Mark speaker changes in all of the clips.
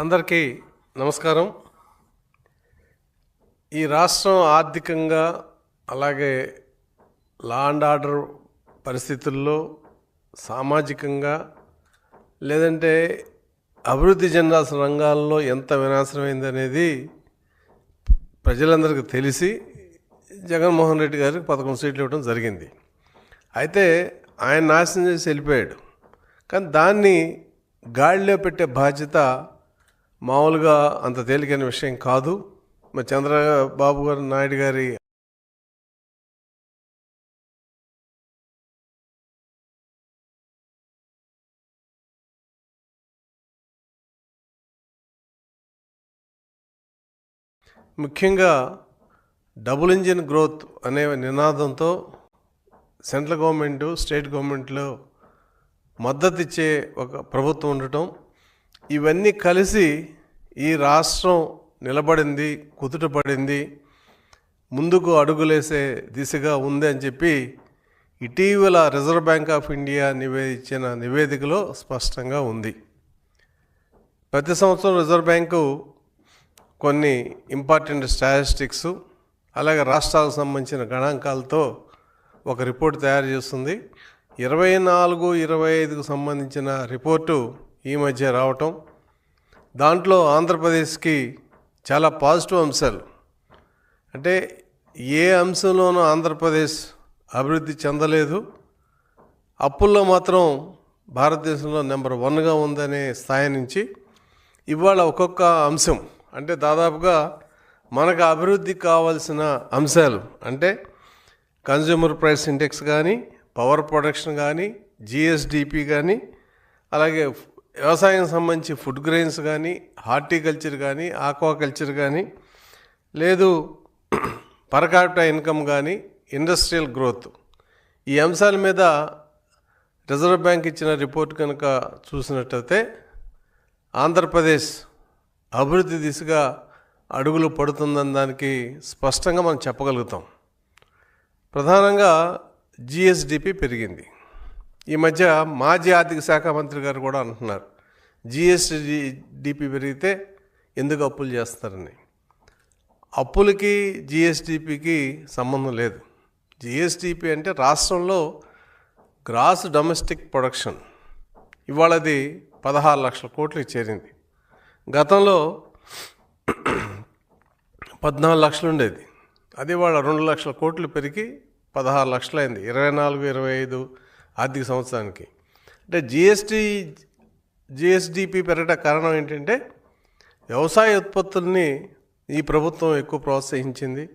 Speaker 1: అందరికీ నమస్కారం. ఈ రాష్ట్రం ఆర్థికంగా అలాగే లా అండ్ ఆర్డర్ పరిస్థితుల్లో సామాజికంగా లేదంటే అభివృద్ధి చెందాల్సిన రంగాల్లో ఎంత వినాశనమైంది అనేది ప్రజలందరికీ తెలిసి జగన్మోహన్ రెడ్డి గారికి పదకొండు సీట్లు ఇవ్వడం జరిగింది. అయితే ఆయన నాశనం చేసి వెళ్ళిపోయాడు. కానీ దాన్ని గాడిలో పెట్టే బాధ్యత మామూలుగా అంత తేలికైన విషయం కాదు. మరి చంద్రబాబు గారు నాయుడు గారి ముఖ్యంగా డబుల్ ఇంజిన్ గ్రోత్ అనే నినాదంతో సెంట్రల్ గవర్నమెంట్ స్టేట్ గవర్నమెంట్లో మద్దతు ఇచ్చే ఒక ప్రభుత్వం ఉండటం ఇవన్నీ కలిసి ఈ రాష్ట్రం నిలబడింది కుదుటపడింది ముందుకు అడుగులేసే దిశగా ఉంది అని చెప్పి ఇటీవల రిజర్వ్ బ్యాంక్ ఆఫ్ ఇండియా నివేదించిన నివేదికలో స్పష్టంగా ఉంది. ప్రతి సంవత్సరం రిజర్వ్ బ్యాంకు కొన్ని ఇంపార్టెంట్ స్టాటిస్టిక్స్ అలాగే రాష్ట్రాలకు సంబంధించిన గణాంకాలతో ఒక రిపోర్ట్ తయారు చేస్తుంది. ఇరవై నాలుగు ఇరవై ఐదుకు సంబంధించిన రిపోర్టు ఈ మధ్య రావటం దాంట్లో ఆంధ్రప్రదేశ్కి చాలా పాజిటివ్ అంశాలు. అంటే ఏ అంశంలోనూ ఆంధ్రప్రదేశ్ అభివృద్ధి చెందలేదు. అప్పుల్లో మాత్రం భారతదేశంలో నెంబర్ వన్గా ఉందనే స్థాయి నుంచి ఇవాళ ఒక్కొక్క అంశం అంటే దాదాపుగా మనకు అభివృద్ధి కావాల్సిన అంశాలు అంటే కన్జ్యూమర్ ప్రైస్ ఇండెక్స్ కానీ పవర్ ప్రొడక్షన్ కానీ జిఎస్డిపి కానీ అలాగే వ్యవసాయం సంబంధించి ఫుడ్ గ్రెయిన్స్ కానీ హార్టికల్చర్ కానీ ఆక్వాకల్చర్ కానీ లేదు పరకాప్ట ఇన్కమ్ కానీ ఇండస్ట్రియల్ గ్రోత్. ఈ అంశాల మీద రిజర్వ్ బ్యాంక్ ఇచ్చిన రిపోర్ట్ కనుక చూసినట్టయితే ఆంధ్రప్రదేశ్ అభివృద్ధి దిశగా అడుగులు పడుతుందని దానికి స్పష్టంగా మనం చెప్పగలుగుతాం. ప్రధానంగా జిఎస్డిపి పెరిగింది. ఈ మధ్య మాజీ ఆర్థిక శాఖ మంత్రి గారు కూడా అంటున్నారు జిఎస్డిపి పెరిగితే ఎందుకు అప్పులు చేస్తారని? అప్పులకి జిఎస్డిపికి సంబంధం లేదు. జిఎస్డిపి అంటే రాష్ట్రంలో గ్రాస్ డొమెస్టిక్ ప్రొడక్షన్. ఇవాళది పదహారు లక్షల కోట్లకి చేరింది. గతంలో పద్నాలుగు లక్షలు ఉండేది. అది వాళ్ళ రెండు లక్షల కోట్లు పెరిగి పదహారు లక్షలైంది. ఇరవై నాలుగు ఇరవై ఐదు ఆర్థిక సంవత్సరానికి. అంటే జిఎస్టీ జిఎస్డిపి పెరగట కారణం ఏంటంటే వ్యవసాయ ఉత్పత్తుల్ని ఈ ప్రభుత్వం ఎక్కువ ప్రోత్సహించింది.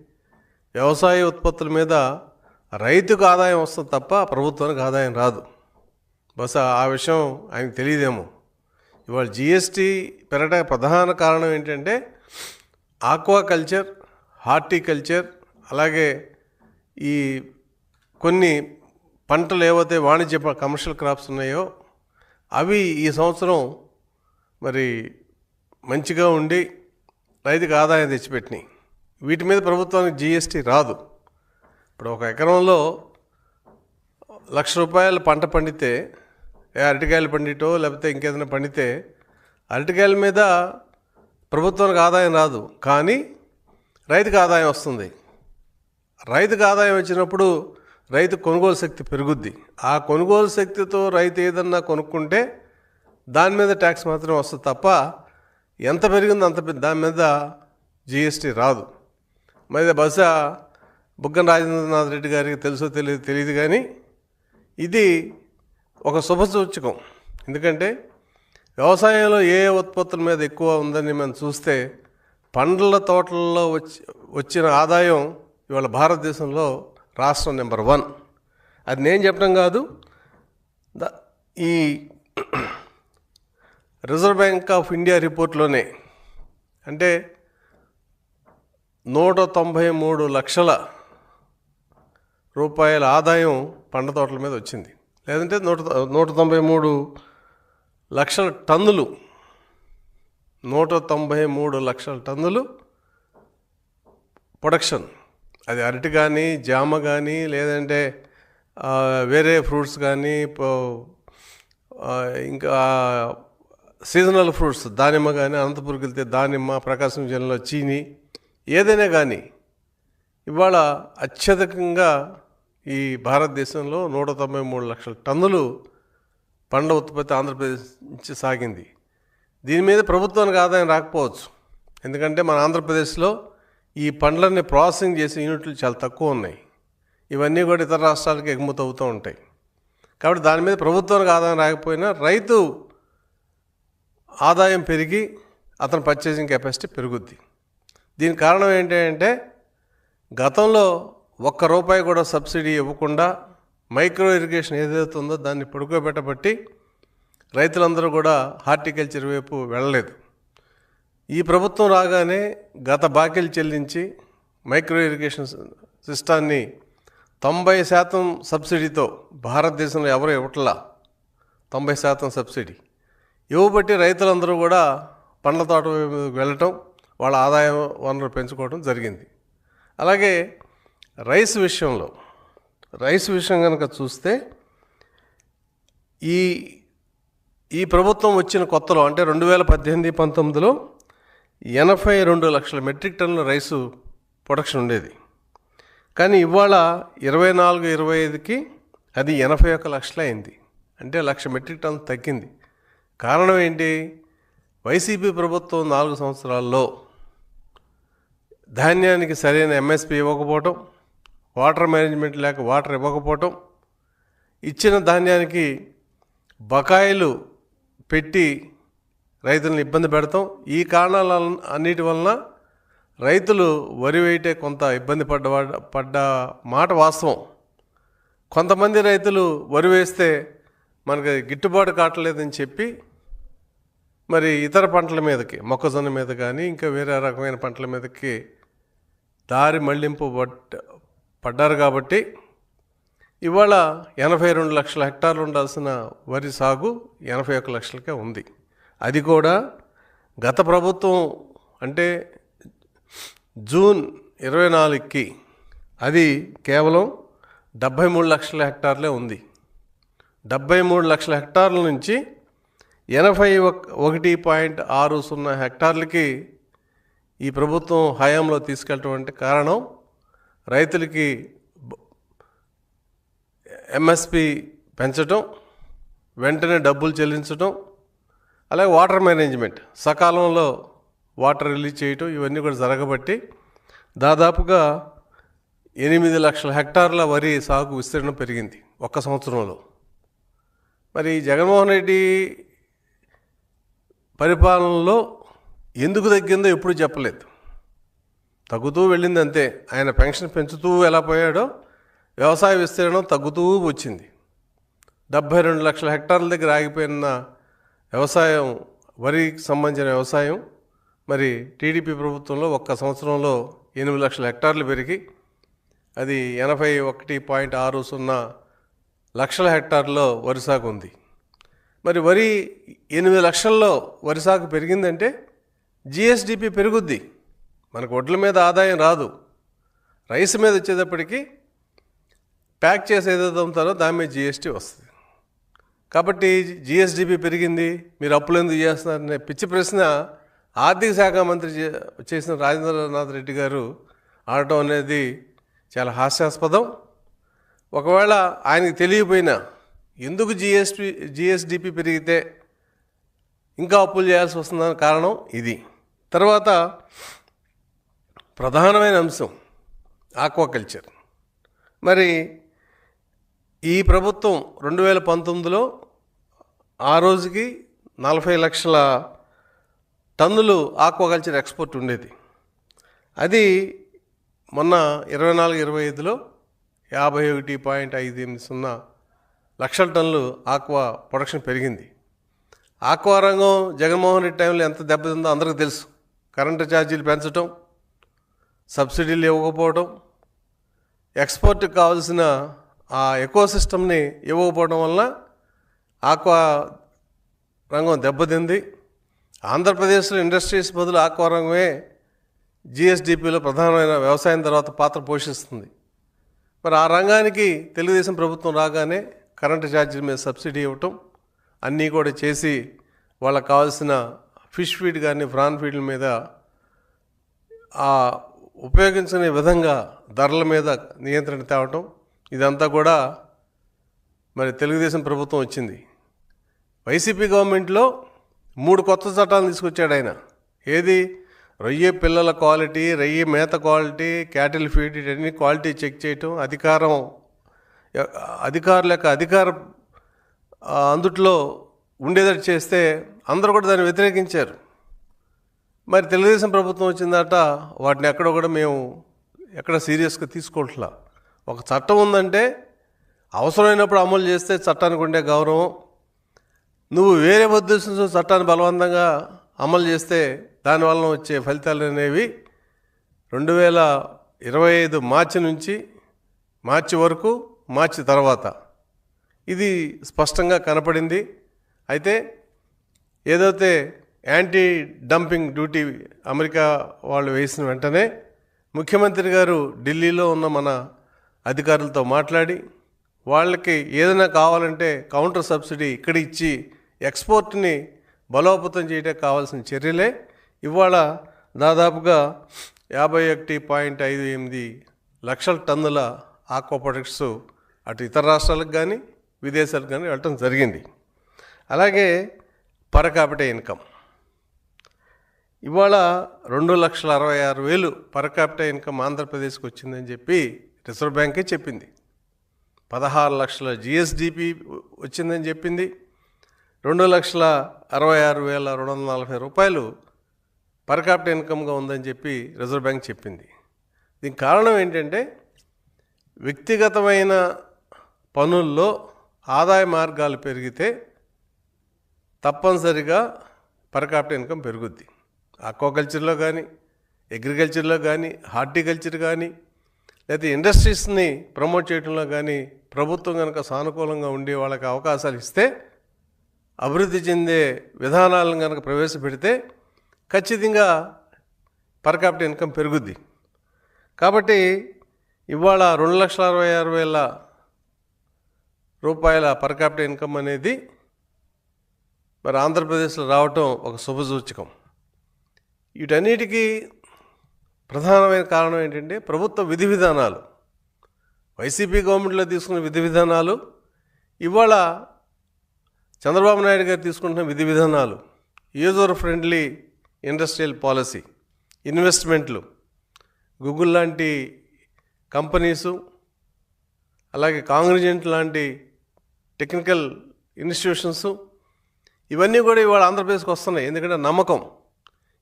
Speaker 1: వ్యవసాయ ఉత్పత్తుల మీద రైతుకు ఆదాయం వస్తుంది తప్ప ప్రభుత్వానికి ఆదాయం రాదు. బహుశా ఆ విషయం ఆయనకు తెలియదేమో. ఇవాళ జిఎస్టీ పెరగడానికి ప్రధాన కారణం ఏంటంటే ఆక్వాకల్చర్ హార్టికల్చర్ అలాగే ఈ కొన్ని పంటలు ఏవైతే వాణిజ్య కమర్షియల్ క్రాప్స్ ఉన్నాయో అవి ఈ సంవత్సరం మరి మంచిగా ఉండి రైతుకు ఆదాయం తెచ్చిపెట్టినాయి. వీటి మీద ప్రభుత్వానికి జిఎస్టీ రాదు. ఇప్పుడు ఒక ఎకరంలో లక్ష రూపాయలు పంట పండితే ఏ అరటికాయలు పండిటో లేకపోతే ఇంకేదైనా పండితే అరటికాయల మీద ప్రభుత్వానికి ఆదాయం రాదు. కానీ రైతుకు ఆదాయం వస్తుంది. రైతుకు ఆదాయం వచ్చినప్పుడు రైతు కొనుగోలు శక్తి పెరుగుద్ది. ఆ కొనుగోలు శక్తితో రైతు ఏదన్నా కొనుక్కుంటే దాని మీద ట్యాక్స్ మాత్రం వస్తుంది తప్ప ఎంత పెరిగిందో అంత దాని మీద జిఎస్టీ రాదు. మరి బహుశా బుగ్గన రాజేంద్రనాథ్ రెడ్డి గారికి తెలుసో తెలియదు తెలియదు కానీ ఇది ఒక శుభసూచకం ఎందుకంటే వ్యవసాయంలో ఏ ఉత్పత్తుల మీద ఎక్కువ ఉందని మనం చూస్తే పండ్ల తోటల్లో వచ్చి వచ్చిన ఆదాయం ఇవాళ భారతదేశంలో రాష్ట్రం నెంబర్ వన్. అది నేను చెప్పడం కాదు. ద- ఈ రిజర్వ్ బ్యాంక్ ఆఫ్ ఇండియా రిపోర్ట్లోనే అంటే నూట తొంభై మూడు లక్షల రూపాయల ఆదాయం పండ్ల తోటల మీద వచ్చింది. లేదంటే నూట నూట తొంభై మూడు లక్షల టన్నులు నూట తొంభై మూడు లక్షల టన్నులు ప్రొడక్షన్ అది అరటి కానీ జామ కానీ లేదంటే వేరే ఫ్రూట్స్ కానీ ఇంకా సీజనల్ ఫ్రూట్స్ దానిమ్మ కానీ అనంతపురికి వెళ్తే దానిమ్మ ప్రకాశం జిల్లాలో చీని ఏదైనా కానీ ఇవాళ అత్యధికంగా ఈ భారతదేశంలో నూట తొంభై మూడు లక్షల టన్నులు పండ్ల ఉత్పత్తి ఆంధ్రప్రదేశ్ నుంచి సాగింది. దీని మీద ప్రభుత్వానికి ఆదాయం రాకపోవచ్చు. ఎందుకంటే మన ఆంధ్రప్రదేశ్లో ఈ పండ్లని ప్రాసెసింగ్ చేసే యూనిట్లు చాలా తక్కువ ఉన్నాయి. ఇవన్నీ కూడా ఇతర రాష్ట్రాలకు ఎగుమతి అవుతూ ఉంటాయి. కాబట్టి దాని మీద ప్రభుత్వానికి ఆదాయం రాకపోయినా రైతు ఆదాయం పెరిగి అతని పర్చేసింగ్ కెపాసిటీ పెరుగుద్ది. దీని కారణం ఏంటి అంటే గతంలో ఒక్క రూపాయి కూడా సబ్సిడీ ఇవ్వకుండా మైక్రో ఇరిగేషన్ ఏదైతే ఉందో దాన్ని పడుకోబెట్టబట్టి రైతులందరూ కూడా హార్టికల్చర్ వైపు వెళ్ళలేదు. ఈ ప్రభుత్వం రాగానే గత బాకీలు చెల్లించి మైక్రో ఇరిగేషన్ సిస్టాన్ని తొంభై శాతం సబ్సిడీతో భారతదేశంలో ఎవరు ఇవ్వట్లా? తొంభై శాతం సబ్సిడీ. ఇవ్వబట్టి రైతులందరూ కూడా పండ్ల తోట వెళ్ళటం వాళ్ళ ఆదాయం వనరు పెంచుకోవడం జరిగింది. అలాగే రైస్ విషయంలో రైస్ విషయం కనుక చూస్తే ఈ ఈ ప్రభుత్వం వచ్చిన కొత్తలో అంటే రెండు వేల పద్దెనిమిది పంతొమ్మిదిలో ఎనభై రెండు లక్షల మెట్రిక్ టన్నుల రైసు ప్రొడక్షన్ ఉండేది. కానీ ఇవాళ ఇరవై నాలుగు ఇరవై ఐదుకి అది ఎనభై ఒక్క లక్షలు అయింది. అంటే లక్ష మెట్రిక్ టన్ను తగ్గింది. కారణం ఏంటి? వైసీపీ ప్రభుత్వం నాలుగు సంవత్సరాల్లో ధాన్యానికి సరైన ఎంఎస్పి ఇవ్వకపోవటం వాటర్ మేనేజ్మెంట్ లేక వాటర్ ఇవ్వకపోవటం ఇచ్చిన ధాన్యానికి బకాయిలు పెట్టి రైతులను ఇబ్బంది పెడతాం. ఈ కారణాల అన్నిటి వలన రైతులు వరి వేయటే కొంత ఇబ్బంది పడ్డ పడ్డ మాట వాస్తవం. కొంతమంది రైతులు వరి వేస్తే మనకి గిట్టుబాటు కావట్లేదని చెప్పి మరి ఇతర పంటల మీదకి మొక్కజొన్న మీద కానీ ఇంకా వేరే రకమైన పంటల మీదకి దారి మళ్ళింపు పడ్డ పడ్డారు కాబట్టి ఇవాళ ఎనభై రెండు లక్షల హెక్టార్లు ఉండాల్సిన వరి సాగు ఎనభై ఒక్క లక్షలకే ఉంది. అది కూడా గత ప్రభుత్వం అంటే జూన్ ఇరవై నాలుగుకి అది కేవలం డెబ్భై మూడు లక్షల హెక్టార్లే ఉంది. డెబ్భై మూడు లక్షల హెక్టార్ల నుంచి ఎనభై ఒక- ఒకటి పాయింట్ ఆరు సున్నా హెక్టార్లకి ఈ ప్రభుత్వం హయాంలో తీసుకెళ్ళటం అంటే కారణం రైతులకి ఎంఎస్పి పెంచడం వెంటనే డబ్బులు చెల్లించడం అలాగే వాటర్ మేనేజ్మెంట్. సకాలంలో వాటర్ రిలీజ్ చేయటం ఇవన్నీ కూడా జరగబట్టి దాదాపుగా ఎనిమిది లక్షల హెక్టార్ల వరి సాగు విస్తీర్ణం పెరిగింది ఒక్క సంవత్సరంలో. మరి జగన్మోహన్ రెడ్డి పరిపాలనలో ఎందుకు తగ్గిందో ఎప్పుడు చెప్పలేదు. తగ్గుతూ వెళ్ళింది అంతే. ఆయన పెన్షన్ పెంచుతూ ఎలా పోయాడో వ్యవసాయ విస్తీర్ణం తగ్గుతూ వచ్చింది. డెబ్భై రెండు లక్షల హెక్టార్ల దగ్గర ఆగిపోయిన వ్యవసాయం వరికి సంబంధించిన వ్యవసాయం. మరి టీడీపీ ప్రభుత్వంలో ఒక్క సంవత్సరంలో ఎనిమిది లక్షల హెక్టార్లు పెరిగి అది ఎనభై ఒకటి పాయింట్ ఆరు సున్నా లక్షల హెక్టార్లో వరి సాగు ఉంది. మరి వరి ఎనిమిది లక్షల్లో వరి సాగు పెరిగిందంటే జిఎస్డిపి పెరుగుద్ది. మనకు వడ్ల మీద ఆదాయం రాదు. రైస్ మీద వచ్చేటప్పటికి ప్యాక్ చేసి ఏదైతే అమ్ముతారో దాని మీద జిఎస్టీ వస్తుంది. కాబట్టి జిఎస్డిపి పెరిగింది మీరు అప్పులు ఎందుకు చేస్తున్నారనే పిచ్చి ప్రశ్న ఆర్థిక శాఖ మంత్రి చే- చేసిన రాజేంద్రనాథ్ రెడ్డి గారు ఆడటం అనేది చాలా హాస్యాస్పదం. ఒకవేళ ఆయనకి తెలియపోయినా ఎందుకు జిఎస్పి జిఎస్డిపి పెరిగితే ఇంకా అప్పులు చేయాల్సి వస్తుందని కారణం ఇది. తర్వాత ప్రధానమైన అంశం ఆక్వాకల్చర్. మరి ఈ ప్రభుత్వం రెండు వేల పంతొమ్మిదిలో ఆ రోజుకి నలభై లక్షల టన్నులు ఆక్వాకల్చర్ ఎక్స్పోర్ట్ ఉండేది. అది మొన్న ఇరవై నాలుగు ఇరవై ఐదులో యాభై ఒకటి పాయింట్ ఐదు ఎనిమిది సున్నా లక్షల టన్నులు ఆక్వా ప్రొడక్షన్ పెరిగింది. ఆక్వా రంగం జగన్మోహన్ రెడ్డి టైంలో ఎంత దెబ్బతిందో అందరికీ తెలుసు. కరెంటు ఛార్జీలు పెంచడం సబ్సిడీలు ఇవ్వకపోవడం ఎక్స్పోర్ట్కి కావాల్సిన ఆ ఎకో సిస్టమ్ని ఇవ్వకపోవడం వలన ఆక్వా రంగం దెబ్బతింది. ఆంధ్రప్రదేశ్లో ఇండస్ట్రీస్ బదులు ఆక్వా రంగమే జిఎస్డిపిలో ప్రధానమైన వ్యవసాయం తర్వాత పాత్ర పోషిస్తుంది. మరి ఆ రంగానికి తెలుగుదేశం ప్రభుత్వం రాగానే కరెంటు ఛార్జీల మీద సబ్సిడీ ఇవ్వటం అన్నీ కూడా చేసి వాళ్ళకి కావాల్సిన ఫిష్ ఫీడ్ కానీ ఫ్రాన్ ఫీడ్ల మీద ఆ ఉపయోగించని విధంగా ధరల మీద నియంత్రణ తేవటం ఇదంతా కూడా మరి తెలుగుదేశం ప్రభుత్వం వచ్చింది. వైసీపీ గవర్నమెంట్లో మూడు కొత్త చట్టాలు తీసుకొచ్చాడు ఆయన. ఏది? రొయ్య పిల్లల క్వాలిటీ రొయ్య మేత క్వాలిటీ క్యాటిల్ ఫీడ్ ఇవన్నీ క్వాలిటీ చెక్ చేయటం అధికారం అధికారుల యొక్క అధికార అందుట్లో ఉండేటట్టు చేస్తే అందరూ కూడా దాన్ని వ్యతిరేకించారు. మరి తెలుగుదేశం ప్రభుత్వం వచ్చిందట వాటిని ఎక్కడ కూడా మేము ఎక్కడ సీరియస్గా తీసుకోవట్లా. ఒక చట్టం ఉందంటే అవసరమైనప్పుడు అమలు చేస్తే చట్టానికి ఉండే గౌరవం నువ్వు వేరే ఉద్దేశంతో చట్టాన్ని బలవంతంగా అమలు చేస్తే దానివల్ల వచ్చే ఫలితాలు అనేవి రెండు వేల ఇరవై ఐదు మార్చి నుంచి మార్చి వరకు మార్చి తర్వాత. ఇది స్పష్టంగా కనపడింది. అయితే ఏదైతే యాంటీ డంపింగ్ డ్యూటీ అమెరికా వాళ్ళు వేసిన వెంటనే ముఖ్యమంత్రి గారు ఢిల్లీలో ఉన్న మన అధికారులతో మాట్లాడి వాళ్ళకి ఏదైనా కావాలంటే కౌంటర్ సబ్సిడీ ఇక్కడ ఇచ్చి ఎక్స్పోర్ట్ని బలోపేతం చేయటం కావాల్సిన చర్యలే. ఇవాళ దాదాపుగా యాభై ఒకటి పాయింట్ ఐదు ఎనిమిది లక్షల టన్నుల ఆక్వా ప్రొడక్ట్స్ అటు ఇతర రాష్ట్రాలకు కానీ విదేశాలకు కానీ వెళ్ళటం జరిగింది. అలాగే పర్ క్యాపిటల్ ఇన్కమ్. ఇవాళ రెండు లక్షల అరవై ఆరు వేలు పర్ క్యాపిటల్ ఇన్కమ్ ఆంధ్రప్రదేశ్కి వచ్చిందని చెప్పి రిజర్వ్ బ్యాంకే చెప్పింది. పదహారు లక్షల జిఎస్డిపి వచ్చిందని చెప్పింది. రెండు లక్షల అరవై ఆరు వేల రెండు వందల నలభై రూపాయలు పర్ క్యాపిటల్ ఇన్కమ్గా ఉందని చెప్పి రిజర్వ్ బ్యాంక్ చెప్పింది. దీనికి కారణం ఏంటంటే వ్యక్తిగతమైన పనుల్లో ఆదాయ మార్గాలు పెరిగితే తప్పనిసరిగా పర్ క్యాపిటల్ ఇన్కమ్ పెరుగుద్ది. ఆక్వాకల్చర్లో కానీ అగ్రికల్చర్లో కానీ హార్టికల్చర్ కానీ లేదా ఇండస్ట్రీస్ని ప్రమోట్ చేయడంలో కానీ ప్రభుత్వం కనుక సానుకూలంగా ఉండే వాళ్ళకి అవకాశాలు ఇస్తే అభివృద్ధి చెందే విధానాలను కనుక ప్రవేశపెడితే ఖచ్చితంగా పర్ క్యాపిటల్ ఇన్కమ్ పెరుగుద్ది. కాబట్టి ఇవాళ రెండు లక్షల అరవై ఆరు వేల రూపాయల పర్ క్యాపిటల్ ఇన్కమ్ అనేది మరి ఆంధ్రప్రదేశ్లో రావటం ఒక శుభసూచకం. వీటన్నిటికీ ప్రధానమైన కారణం ఏంటంటే ప్రభుత్వ విధి విధానాలు. వైసీపీ గవర్నమెంట్లో తీసుకున్న విధి విధానాలు ఇవాళ చంద్రబాబు నాయుడు గారు తీసుకుంటున్న విధి విధానాలు యూజర్ ఫ్రెండ్లీ ఇండస్ట్రియల్ పాలసీ ఇన్వెస్ట్మెంట్లు గూగుల్ లాంటి కంపెనీసు అలాగే కాంగ్రిజెంట్ లాంటి టెక్నికల్ ఇన్స్టిట్యూషన్స్ ఇవన్నీ కూడా ఇవాళ ఆంధ్రప్రదేశ్కి వస్తున్నాయి. ఎందుకంటే నమ్మకం.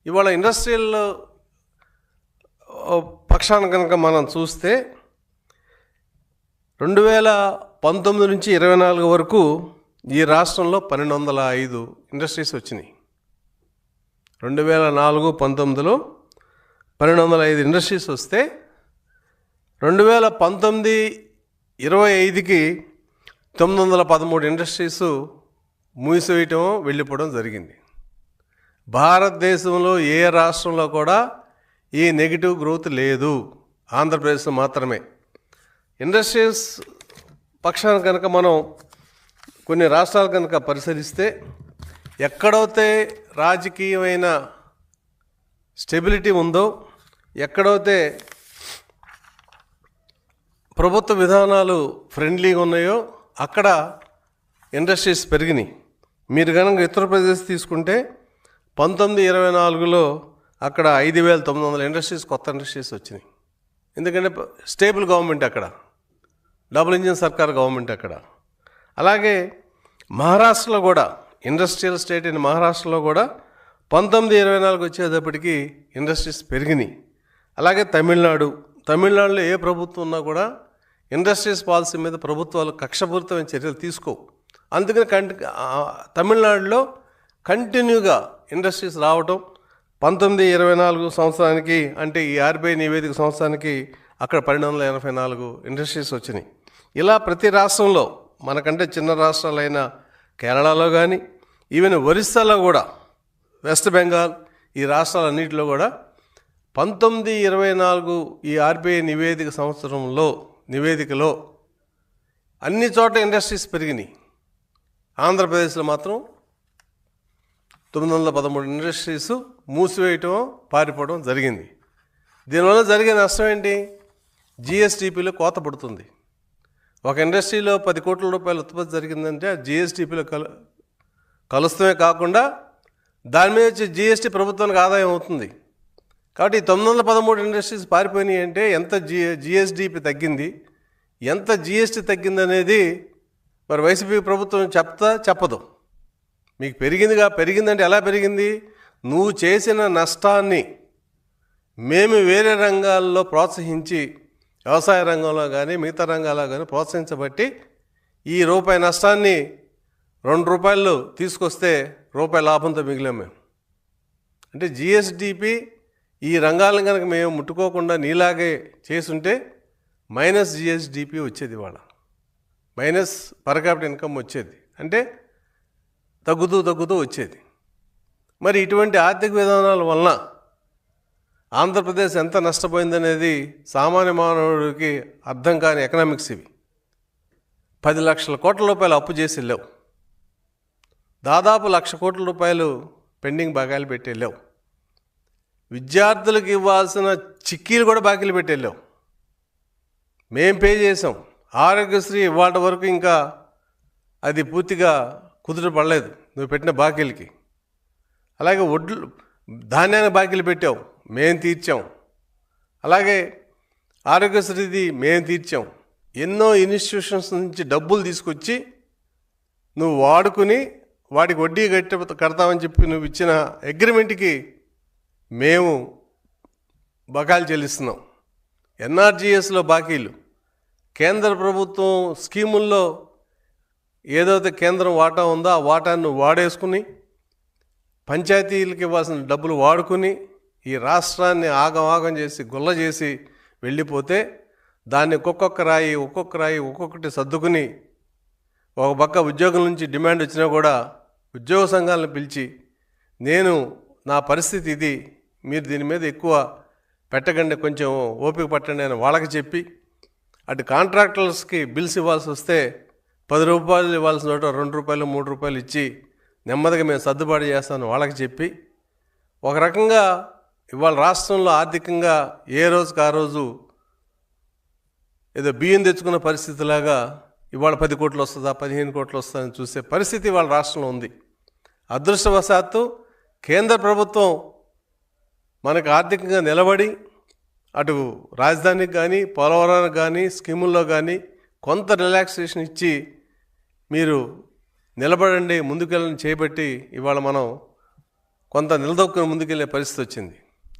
Speaker 1: ఇవాళ ఇండస్ట్రియల్ పక్షాన కనుక మనం చూస్తే రెండు వేల పంతొమ్మిది నుంచి ఇరవై నాలుగు వరకు ఈ రాష్ట్రంలో పన్నెండు వందల ఐదు ఇండస్ట్రీస్ వచ్చినాయి. రెండు వేల నాలుగు పంతొమ్మిదిలో పన్నెండు వందల ఐదు ఇండస్ట్రీస్ వస్తే రెండు వేల పంతొమ్మిది ఇరవై ఐదుకి తొమ్మిది వందల పదమూడు ఇండస్ట్రీస్ మూసివేయటం వెళ్ళిపోవడం జరిగింది. భారతదేశంలో ఏ రాష్ట్రంలో కూడా ఈ నెగిటివ్ గ్రోత్ లేదు. ఆంధ్రప్రదేశ్ మాత్రమే. ఇండస్ట్రీస్ పక్షాన కనుక మనం కొన్ని రాష్ట్రాలు కనుక పరిశీలిస్తే ఎక్కడైతే రాజకీయమైన స్టెబిలిటీ ఉందో ఎక్కడైతే ప్రభుత్వ విధానాలు ఫ్రెండ్లీగా ఉన్నాయో అక్కడ ఇండస్ట్రీస్ పెరిగినాయి. మీరు కనుక ఉత్తరప్రదేశ్ తీసుకుంటే పంతొమ్మిది ఇరవై నాలుగులో అక్కడ ఐదు వేల తొమ్మిది వందల ఇండస్ట్రీస్ కొత్త ఇండస్ట్రీస్ వచ్చినాయి. ఎందుకంటే స్టేబుల్ గవర్నమెంట్ అక్కడ. డబుల్ ఇంజిన్ సర్కార్ గవర్నమెంట్ అక్కడ. అలాగే మహారాష్ట్రలో కూడా ఇండస్ట్రియల్ స్టేట్ అయిన మహారాష్ట్రలో కూడా పంతొమ్మిది ఇరవై నాలుగు వచ్చేటప్పటికి ఇండస్ట్రీస్ పెరిగినాయి. అలాగే తమిళనాడు తమిళనాడులో ఏ ప్రభుత్వం ఉన్నా కూడా ఇండస్ట్రీస్ పాలసీ మీద ప్రభుత్వాలు కక్షపూరితమైన చర్యలు తీసుకో అందుకని కంటి తమిళనాడులో కంటిన్యూగా ఇండస్ట్రీస్ రావటం పంతొమ్మిది ఇరవై నాలుగు సంవత్సరానికి అంటే ఈ ఆర్బీఐ నివేదిక సంవత్సరానికి అక్కడ పన్నెండు వందల ఎనభై నాలుగు ఇండస్ట్రీస్ వచ్చినాయి. ఇలా ప్రతి రాష్ట్రంలో మనకంటే చిన్న రాష్ట్రాలైన కేరళలో కానీ ఈవెన్ ఒరిస్సాలో కూడా వెస్ట్ బెంగాల్ ఈ రాష్ట్రాలన్నింటిలో కూడా పంతొమ్మిది ఇరవై నాలుగు ఈ ఆర్బీఐ నివేదిక సంవత్సరంలో నివేదికలో అన్ని చోట్ల ఇండస్ట్రీస్ పెరిగినాయి. ఆంధ్రప్రదేశ్లో మాత్రం తొమ్మిది వందల పదమూడు ఇండస్ట్రీస్ మూసివేయటం పారిపోవడం జరిగింది. దీనివల్ల జరిగే నష్టం ఏంటి? జిఎస్టిపిలో కోత పడుతుంది. ఒక ఇండస్ట్రీలో పది కోట్ల రూపాయల ఉత్పత్తి జరిగిందంటే ఆ కల కలు కలుస్తమే కాకుండా దాని మీద వచ్చే జిఎస్టీ ప్రభుత్వానికి ఆదాయం అవుతుంది. కాబట్టి ఈ తొమ్మిది వందల పదమూడు ఇండస్ట్రీస్ పారిపోయినాయి అంటే ఎంత జి జిఎస్డిపి తగ్గింది ఎంత జిఎస్టీ తగ్గింది అనేది మరి వైసీపీ ప్రభుత్వం చెప్తా చెప్పదు. మీకు పెరిగిందిగా పెరిగిందంటే ఎలా పెరిగింది? నువ్వు చేసిన నష్టాన్ని మేము వేరే రంగాల్లో ప్రోత్సహించి వ్యవసాయ రంగంలో కానీ మిగతా రంగాల్లో కానీ ప్రోత్సహించబట్టి ఈ రూపాయి నష్టాన్ని రెండు రూపాయలు తీసుకొస్తే రూపాయి లాభంతో మిగిలాం మేము. అంటే జిఎస్డిపి ఈ రంగాలను కనుక మేము ముట్టుకోకుండా నీలాగే చేసుంటే మైనస్ జిఎస్డిపి వచ్చేది వాళ్ళ మైనస్ పర్ క్యాపిటల్ ఇన్కమ్ వచ్చేది. అంటే తగ్గుతూ తగ్గుతూ వచ్చేది. మరి ఇటువంటి ఆర్థిక విధానాల వలన ఆంధ్రప్రదేశ్ ఎంత నష్టపోయిందనేది సామాన్య మానవుడికి అర్థం కాని ఎకనామిక్స్ ఇవి. పది లక్షల కోట్ల రూపాయలు అప్పు చేసి వెళ్ళావు దాదాపు లక్ష కోట్ల రూపాయలు పెండింగ్ బకాయిలు పెట్టి వెళ్ళావు విద్యార్థులకు ఇవ్వాల్సిన చిక్కీలు కూడా బాకీలు పెట్టి వెళ్ళావు మేం పే చేసాం. ఆరోగ్యశ్రీ ఇవాళ వరకు ఇంకా అది పూర్తిగా కుదుట పడలేదు. నువ్వు పెట్టిన బాకీలకి అలాగే వడ్లు ధాన్యానికి బాకీలు పెట్టావు. మేం తీర్చాం. అలాగే ఆరోగ్యశ్రీది మేము తీర్చాం. ఎన్నో ఇన్స్టిట్యూషన్స్ నుంచి డబ్బులు తీసుకొచ్చి నువ్వు వాడుకుని వాటికి వడ్డీ కట్టి కడతామని చెప్పి నువ్వు ఇచ్చిన అగ్రిమెంట్కి మేము బకాయిలు చెల్లిస్తున్నాం. ఎన్ఆర్జీఎస్లో బాకీలు. కేంద్ర ప్రభుత్వం స్కీముల్లో ఏదైతే కేంద్రం వాటా ఉందో ఆ వాటాను వాడేసుకుని పంచాయతీలకు ఇవ్వాల్సిన డబ్బులు వాడుకుని ఈ రాష్ట్రాన్ని ఆగమాగం చేసి గుల్ల చేసి వెళ్ళిపోతే దాన్ని ఒక్కొక్క రాయి ఒక్కొక్క రాయి ఒక్కొక్కటి సర్దుకుని ఒక పక్క ఉద్యోగం నుంచి డిమాండ్ వచ్చినా కూడా ఉద్యోగ సంఘాలను పిలిచి నేను నా పరిస్థితి ఇది మీరు దీని మీద ఎక్కువ పెట్టకండి కొంచెం ఓపిక పట్టండి అని వాళ్ళకి చెప్పి అటు కాంట్రాక్టర్స్కి బిల్స్ ఇవ్వాల్సి వస్తే పది రూపాయలు ఇవ్వాల్సిన చోట రెండు రూపాయలు మూడు రూపాయలు ఇచ్చి నెమ్మదిగా మేము సర్దుబాటు చేస్తామని వాళ్ళకి చెప్పి ఒక రకంగా ఇవాళ రాష్ట్రంలో ఆర్థికంగా ఏ రోజుకి ఆ రోజు ఏదో బియ్యం తెచ్చుకున్న పరిస్థితిలాగా ఇవాళ పది కోట్లు వస్తుందా పదిహేను కోట్లు వస్తుందని చూసే పరిస్థితి ఇవాళ రాష్ట్రంలో ఉంది. అదృష్టవశాత్తు కేంద్ర ప్రభుత్వం మనకు ఆర్థికంగా నిలబడి అటు రాజధానికి కానీ పోలవరానికి కానీ స్కీముల్లో కానీ కొంత రిలాక్సేషన్ ఇచ్చి మీరు నిలబడండి ముందుకెళ్ళని చేపట్టి ఇవాళ మనం కొంత నిలదొక్కుని ముందుకెళ్ళే పరిస్థితి వచ్చింది.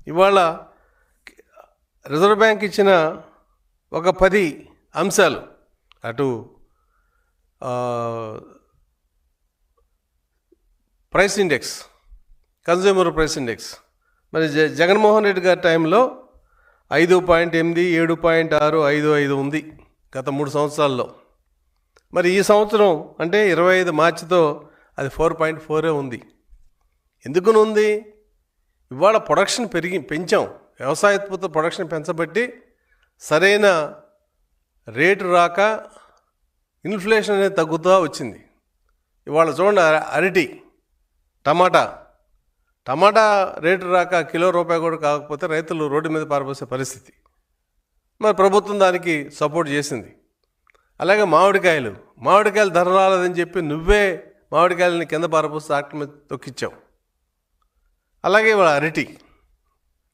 Speaker 1: ఇవాళ రిజర్వ్ బ్యాంక్ ఇచ్చిన ఒక పది అంశాలు. అటు price index consumer price index. మరి జ జగన్మోహన్ రెడ్డి గారి టైంలో ఐదు పాయింట్ ఎనిమిది ఏడు పాయింట్ ఆరు ఐదు ఐదు ఉంది గత మూడు సంవత్సరాల్లో. మరి ఈ సంవత్సరం అంటే ఇరవై ఐదు మార్చితో అది ఫోర్ పాయింట్ ఫోరే ఉంది. ఎందుకునుంది ఇవాళ ప్రొడక్షన్ పెరిగి పెంచాం. వ్యవసాయ ఉత్పత్తుల ప్రొడక్షన్ పెంచబట్టి సరైన రేటు రాక ఇన్ఫ్లేషన్ అనేది తగ్గుతూ వచ్చింది. ఇవాళ చూడండి అరటి టమాటా. టమాటా రేటు రాక కిలో రూపాయి కూడా కాకపోతే రైతులు రోడ్డు మీద పారిపోసే పరిస్థితి. మరి ప్రభుత్వం దానికి సపోర్ట్ చేసింది. అలాగే మామిడికాయలు. మామిడికాయలు ధర రాలేదని చెప్పి నువ్వే మామిడికాయలని కింద పారపోసి ట్రాక్టర్ మీద తొక్కిచ్చావు. అలాగే ఇవాళ అరటి.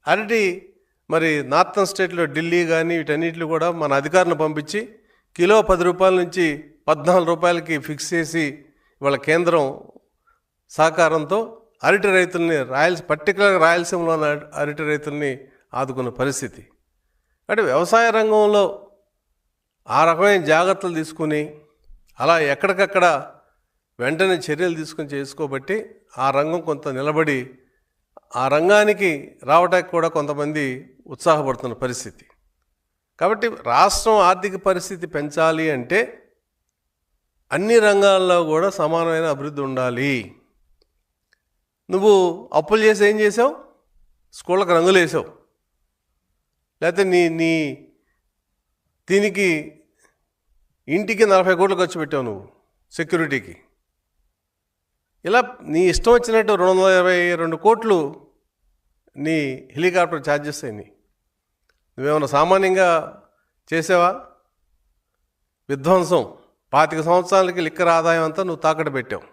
Speaker 1: అరటి మరి నార్థన్ స్టేట్లో ఢిల్లీ కానీ వీటన్నిటిలో కూడా మన అధికారులను పంపించి కిలో పది రూపాయల నుంచి పద్నాలుగు రూపాయలకి ఫిక్స్ చేసి ఇవాళ కేంద్రం సహకారంతో అరటి రైతుల్ని రాయల్ పర్టికులర్గా రాయలసీమలో ఉన్న అరటి రైతుల్ని ఆదుకున్న పరిస్థితి. అంటే వ్యవసాయ రంగంలో ఆ రకమైన జాగ్రత్తలు తీసుకుని అలా ఎక్కడికక్కడ వెంటనే చర్యలు తీసుకుని చేసుకోబట్టి ఆ రంగం కొంత నిలబడి ఆ రంగానికి రావడానికి కూడా కొంతమంది ఉత్సాహపడుతున్న పరిస్థితి. కాబట్టి రాష్ట్రం ఆర్థిక పరిస్థితి పెంచాలి అంటే అన్ని రంగాల్లో కూడా సమానమైన అభివృద్ధి ఉండాలి. నువ్వు అప్పులు చేసి ఏం చేసావు? స్కూళ్ళకి రంగులు వేసావు. లేకపోతే నీ నీ దీనికి ఇంటికి నలభై కోట్లు ఖర్చు పెట్టావు నువ్వు సెక్యూరిటీకి. ఇలా నీ ఇష్టం వచ్చినట్టు రెండు వందల ఇరవై రెండు కోట్లు నీ హెలికాప్టర్ ఛార్జెస్ అయినాయి. నువ్వేమైనా సామాన్యంగా చేసావా? విధ్వంసం. పాతిక సంవత్సరాలకి లిక్కర్ ఆదాయం అంతా నువ్వు తాకట పెట్టావు.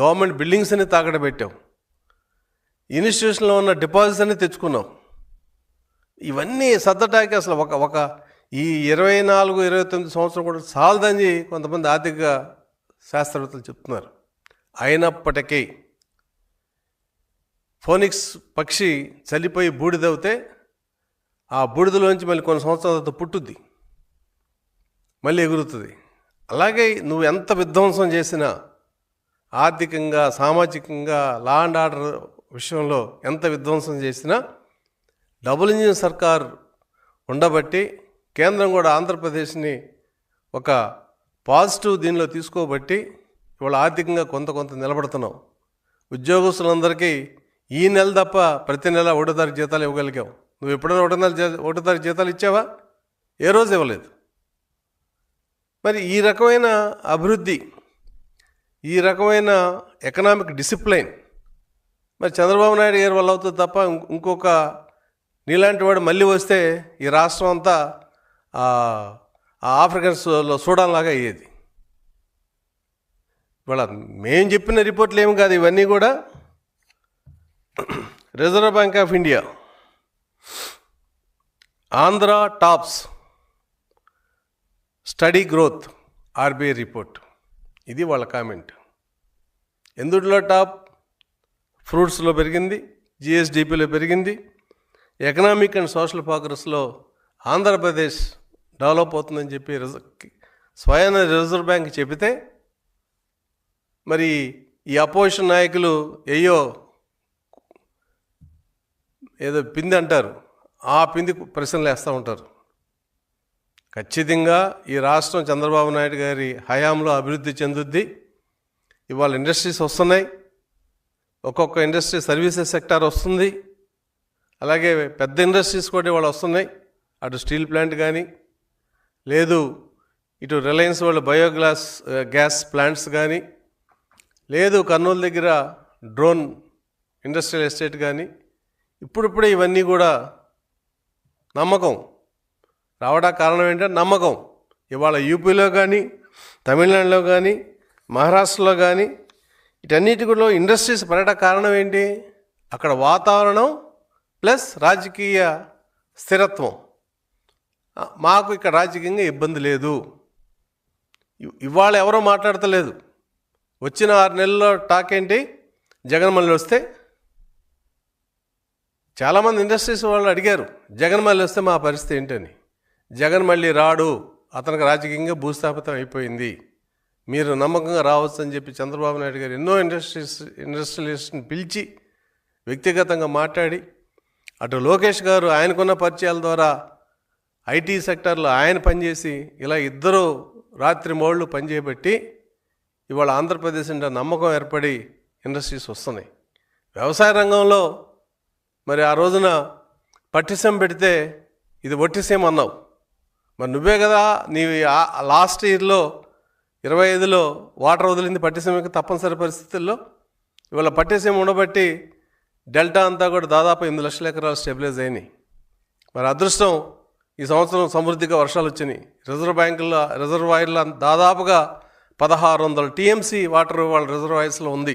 Speaker 1: గవర్నమెంట్ బిల్డింగ్స్ అన్ని తాకట పెట్టావు. ఇన్స్టిట్యూషన్లో ఉన్న డిపాజిట్స్ అన్ని తెచ్చుకున్నావు. ఇవన్నీ సర్దటానికి అసలు ఒక ఒక ఈ ఇరవై నాలుగు ఇరవై తొమ్మిది సంవత్సరం కూడా చాలదని కొంతమంది ఆర్థిక శాస్త్రవేత్తలు చెప్తున్నారు. అయినప్పటికీ ఫోనిక్స్ పక్షి చలిపోయి బూడిదవుతే ఆ బూడిదలోంచి మళ్ళీ కొన్ని సంవత్సరాల తర్వాత పుట్టుద్ది. మళ్ళీ ఎగురుతుంది. అలాగే నువ్వు ఎంత విధ్వంసం చేసినా ఆర్థికంగా సామాజికంగా లా అండ్ ఆర్డర్ విషయంలో ఎంత విధ్వంసం చేసినా డబుల్ ఇంజిన్ సర్కార్ ఉండబట్టి కేంద్రం కూడా ఆంధ్రప్రదేశ్ని ఒక పాజిటివ్ దీనిలో తీసుకోబట్టి ఇవాళ ఆర్థికంగా కొంత కొంత నిలబడుతున్నాం ఉద్యోగస్తులందరికీ ఈ నెల తప్ప ప్రతి నెల ఒకటో తారీఖు జీతాలు ఇవ్వగలిగావు. నువ్వు ఎప్పుడైనా ఒకటో నెల జీ- ఒకటో తారీఖు జీతాలు ఇచ్చావా? ఏ రోజు ఇవ్వలేదు. మరి ఈ రకమైన అభివృద్ధి ఈ రకమైన ఎకనామిక్ డిసిప్లైన్ మరి చంద్రబాబు నాయుడు గారి వల్ల అవుతుంది తప్ప ఇంకొక నీలాంటి వాడు మళ్ళీ వస్తే ఈ రాష్ట్రం అంతా ఆ, ఆ ఆఫ్రికన్స్లో సూడాన్ లాగా అయ్యేది. ఇవాళ మేము చెప్పిన రిపోర్ట్లు ఏమి కాదు ఇవన్నీ కూడా reserve bank of India Andhra tops study growth RBI report ఇది వాళ్ళ కామెంట్ ఎందుట్లో టాప్? ఫ్రూట్స్లో పెరిగింది జిఎస్డిపిలో పెరిగింది ఎకనామిక్ అండ్ సోషల్ ప్రోగ్రెస్లో ఆంధ్రప్రదేశ్ డెవలప్ అవుతుందని చెప్పి రిజ- స్వయాన రిజర్వ్ బ్యాంక్ చెబితే మరి ఈ అపోజిషన్ నాయకులు అయ్యో ఏదో పింది అంటారు. ఆ పింది ప్రశ్నలు వేస్తూ ఉంటారు. ఖచ్చితంగా ఈ రాష్ట్రం చంద్రబాబు నాయుడు గారి హయాంలో అభివృద్ధి చెందుద్ది. ఇవాళ ఇండస్ట్రీస్ వస్తున్నాయి. ఒక్కొక్క ఇండస్ట్రీ సర్వీసెస్ సెక్టార్ వస్తుంది. అలాగే పెద్ద ఇండస్ట్రీస్ కూడా ఇవాళ వస్తున్నాయి. అటు స్టీల్ ప్లాంట్ కానీ లేదు ఇటు రిలయన్స్ వాళ్ళ బయోగ్లాస్ గ్యాస్ ప్లాంట్స్ కానీ లేదు కర్నూలు దగ్గర డ్రోన్ ఇండస్ట్రియల్ ఎస్టేట్ కానీ ఇప్పుడిప్పుడే ఇవన్నీ కూడా నమ్మకం. రావడానికి కారణం ఏంటంటే నమ్మకం. ఇవాళ యూపీలో కానీ తమిళనాడులో కానీ మహారాష్ట్రలో కానీ వీటన్నిటిలో ఇండస్ట్రీస్ పెరగడానికి కారణం ఏంటి? అక్కడ వాతావరణం ప్లస్ రాజకీయ స్థిరత్వం. మాకు ఇక్కడ రాజకీయంగా ఇబ్బంది లేదు. ఇవాళ ఎవరో మాట్లాడతలేదు. వచ్చిన ఆరు నెలల్లో టాక్ ఏంటి? జగన్ వస్తే చాలామంది ఇండస్ట్రీస్ వాళ్ళు అడిగారు జగన్ మళ్ళీ వస్తే మా పరిస్థితి ఏంటని? జగన్ మళ్ళీ రాడు. అతనికి రాజకీయంగా భూస్థాపితం అయిపోయింది. మీరు నమ్మకంగా రావచ్చు అని చెప్పి చంద్రబాబు నాయుడు గారు ఎన్నో ఇండస్ట్రీస్ ఇండస్ట్రియలిస్ట్ని పిలిచి వ్యక్తిగతంగా మాట్లాడి అటు లోకేష్ గారు ఆయనకున్న పరిచయాల ద్వారా ఐటీ సెక్టర్లో ఆయన పనిచేసి ఇలా ఇద్దరు రాత్రి మోళ్ళు పనిచేయబట్టి ఇవాళ ఆంధ్రప్రదేశ్ అంటే నమ్మకం ఏర్పడి ఇండస్ట్రీస్ వస్తున్నాయి. వ్యవసాయ రంగంలో మరి ఆ రోజున పట్టిసం పెడితే ఇది ఒట్టిసేం అన్నావు. మరి నువ్వే కదా నీ లాస్ట్ ఇయర్లో ఇరవై ఐదులో వాటర్ వదిలింది పట్టిసీమకి తప్పనిసరి పరిస్థితుల్లో. ఇవాళ పట్టిసీమ ఉండబట్టి డెల్టా అంతా కూడా దాదాపు ఎనిమిది లక్షల ఎకరాలు స్టెబిలైజ్ అయినాయి. మరి అదృష్టం ఈ సంవత్సరం సమృద్ధిగా వర్షాలు వచ్చినాయి. రిజర్వ్ బ్యాంకుల్లో రిజర్వాయర్ల దాదాపుగా పదహారు వందల టీఎంసీ వాటర్ వాళ్ళ రిజర్వాయర్స్లో ఉంది.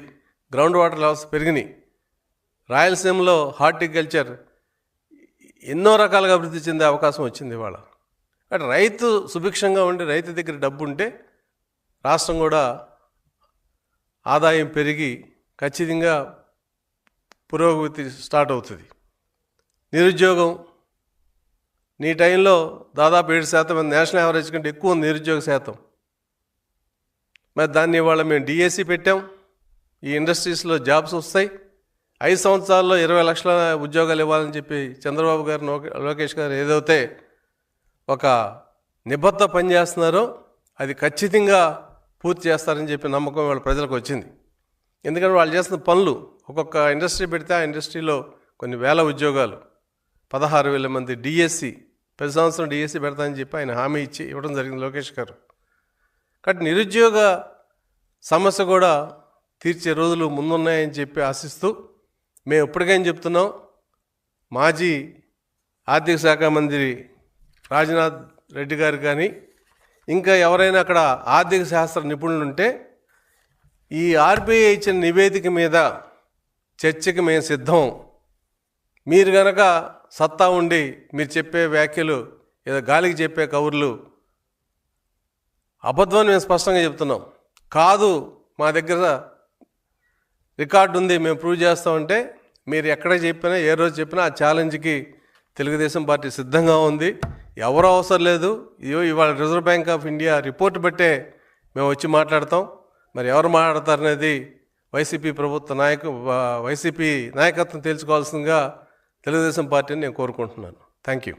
Speaker 1: గ్రౌండ్ వాటర్ లెవెల్స్ పెరిగినాయి. రాయలసీమలో హార్టికల్చర్ ఎన్నో రకాలుగా అభివృద్ధి చెందే అవకాశం వచ్చింది ఇవాళ. అంటే రైతు సుభిక్షంగా ఉండి రైతు దగ్గర డబ్బు ఉంటే రాష్ట్రం కూడా ఆదాయం పెరిగి ఖచ్చితంగా పురోగతి స్టార్ట్ అవుతుంది. నిరుద్యోగం నీ టైంలో దాదాపు ఏడు శాతం నేషనల్ యావరేజ్ కంటే ఎక్కువ ఉంది నిరుద్యోగ శాతం. మరి దాన్ని ఇవాళ మేము డిఎస్సి పెట్టాం. ఈ ఇండస్ట్రీస్లో జాబ్స్ వస్తాయి. ఐదు సంవత్సరాల్లో ఇరవై లక్షల ఉద్యోగాలు ఇవ్వాలని చెప్పి చంద్రబాబు గారు లోకేష్ గారు ఏదైతే ఒక నిబద్ధ పనిచేస్తున్నారో అది ఖచ్చితంగా పూర్తి చేస్తారని చెప్పి నమ్మకం వాళ్ళ ప్రజలకు వచ్చింది. ఎందుకంటే వాళ్ళు చేస్తున్న పనులు ఒక్కొక్క ఇండస్ట్రీ పెడితే ఆ ఇండస్ట్రీలో కొన్ని వేల ఉద్యోగాలు పదహారు వేల మంది డిఎస్సి ప్రతి సంవత్సరం డిఎస్సి పెడతానని చెప్పి ఆయన హామీ ఇచ్చి ఇవ్వడం జరిగింది లోకేష్ గారు. కాబట్టి నిరుద్యోగ సమస్య కూడా తీర్చే రోజులు ముందున్నాయని చెప్పి ఆశిస్తూ మేము ఎప్పటికైనా చెప్తున్నాం? మాజీ ఆర్థిక శాఖ మంత్రి రాజ్నాథ్ రెడ్డి గారు కానీ ఇంకా ఎవరైనా అక్కడ ఆర్థిక శాస్త్ర నిపుణులు ఉంటే ఈ ఆర్బీఐ ఇచ్చిన నివేదిక మీద చర్చకి మేము సిద్ధం. మీరు గనక సత్తా ఉండి మీరు చెప్పే వ్యాఖ్యలు ఏదో గాలికి చెప్పే కవుర్లు అబద్ధం మేము స్పష్టంగా చెప్తున్నాం. కాదు మా దగ్గర రికార్డు ఉంది మేము ప్రూవ్ చేస్తామంటే మీరు ఎక్కడ చెప్పినా ఏ రోజు చెప్పినా ఆ ఛాలెంజ్కి తెలుగుదేశం పార్టీ సిద్ధంగా ఉంది. ఎవరు అవసరం లేదు. ఇయో ఇవాళ reserve bank of India report బట్టే మేము వచ్చి మాట్లాడతాం. మరి ఎవరు మాట్లాడతారనేది వైసీపీ ప్రభుత్వ నాయకు వైసీపీ నాయకత్వం తెలుసుకోవాల్సిందిగా తెలుగుదేశం పార్టీని నేను కోరుకుంటున్నాను. Thank you